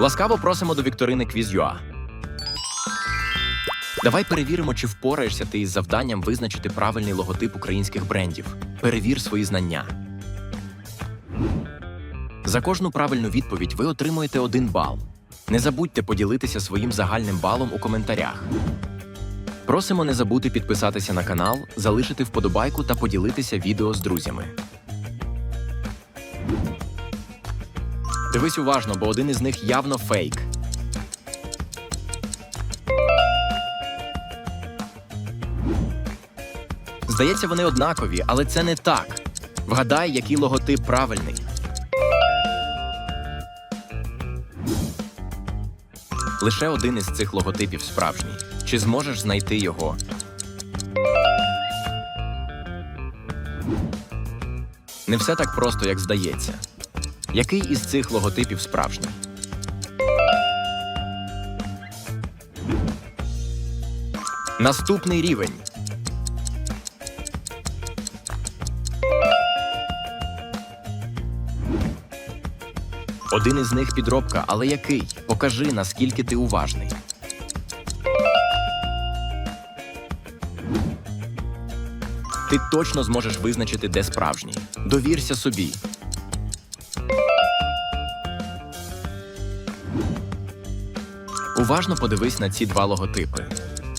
Ласкаво просимо до вікторини Quiz.ua. Давай перевіримо, чи впораєшся ти із завданням визначити правильний логотип українських брендів. Перевір свої знання. За кожну правильну відповідь ви отримуєте один бал. Не забудьте поділитися своїм загальним балом у коментарях. Просимо не забути підписатися на канал, залишити вподобайку та поділитися відео з друзями. Дивись уважно, бо один із них явно фейк. Здається, вони однакові, але це не так. Вгадай, який логотип правильний. Лише один із цих логотипів справжній. Чи зможеш знайти його? Не все так просто, як здається. Який із цих логотипів справжній? Наступний рівень. Один із них підробка, але який? Покажи, наскільки ти уважний. Ти точно зможеш визначити, де справжній. Довірся собі. Уважно подивись на ці два логотипи.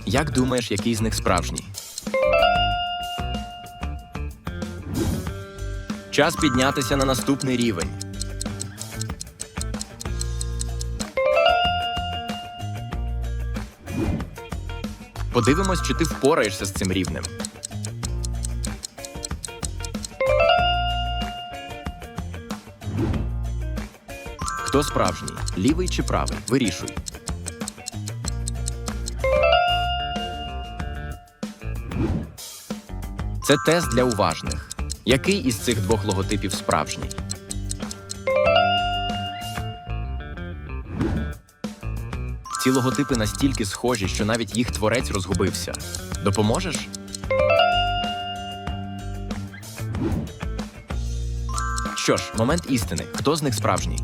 Як думаєш, який з них справжній? Час піднятися на наступний рівень. Подивимось, чи ти впораєшся з цим рівнем. Хто справжній? Лівий чи правий? Вирішуй. Це тест для уважних. Який із цих двох логотипів справжній? Ці логотипи настільки схожі, що навіть їх творець розгубився. Допоможеш? Що ж, момент істини. Хто з них справжній?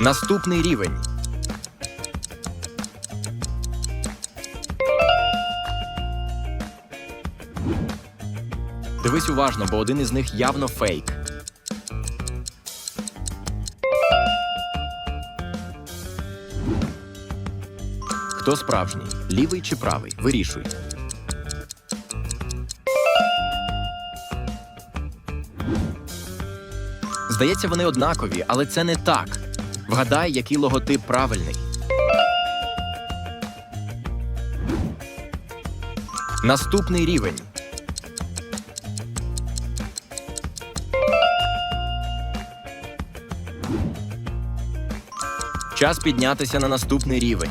Наступний рівень. Дивись уважно, бо один із них явно фейк. Хто справжній? Лівий чи правий? Вирішуй. Здається, вони однакові, але це не так. Вгадай, який логотип правильний. Наступний рівень. Час піднятися на наступний рівень.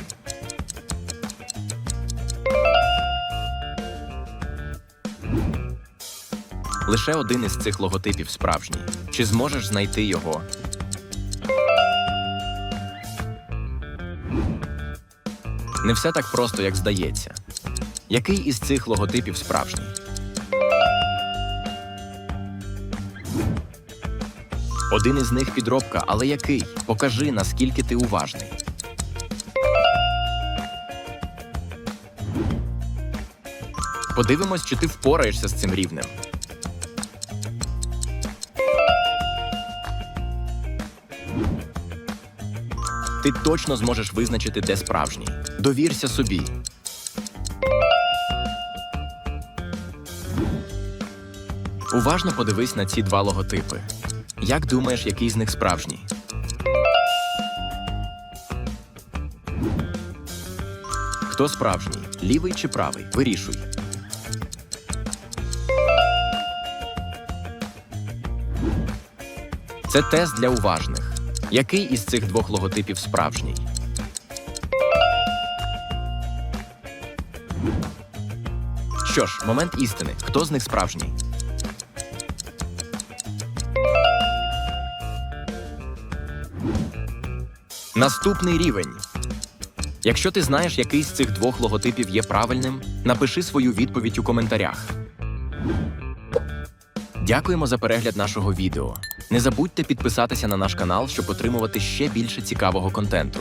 Лише один із цих логотипів справжній. Чи зможеш знайти його? Не все так просто, як здається. Який із цих логотипів справжній? Один із них підробка, але який? Покажи, наскільки ти уважний. Подивимось, чи ти впораєшся з цим рівнем. Ти точно зможеш визначити, де справжній. Довірся собі. Уважно подивись на ці два логотипи. Як думаєш, який з них справжній? Хто справжній? Лівий чи правий? Вирішуй. Це тест для уважних. Який із цих двох логотипів справжній? Що ж, момент істини. Хто з них справжній? Наступний рівень. Якщо ти знаєш, який з цих двох логотипів є правильним, напиши свою відповідь у коментарях. Дякуємо за перегляд нашого відео. Не забудьте підписатися на наш канал, щоб отримувати ще більше цікавого контенту.